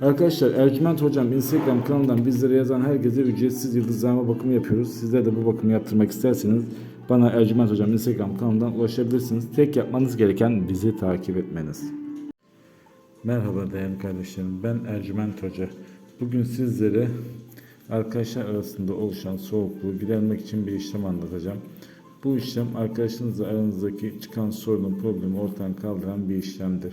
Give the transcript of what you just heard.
Arkadaşlar Ercüment Hocam Instagram kanalından bizlere yazan herkese ücretsiz yıldızlama bakımı yapıyoruz. Sizler de bu bakımı yaptırmak isterseniz bana Ercüment Hocam Instagram kanalından ulaşabilirsiniz. Tek yapmanız gereken bizi takip etmeniz. Merhaba değerli kardeşlerim. Ben Ercüment Hoca. Bugün sizlere arkadaşlar arasında oluşan soğukluğu gidermek için bir işlem anlatacağım. Bu işlem arkadaşınızla aranızdaki çıkan sorunu, problemi ortadan kaldıran bir işlemdir.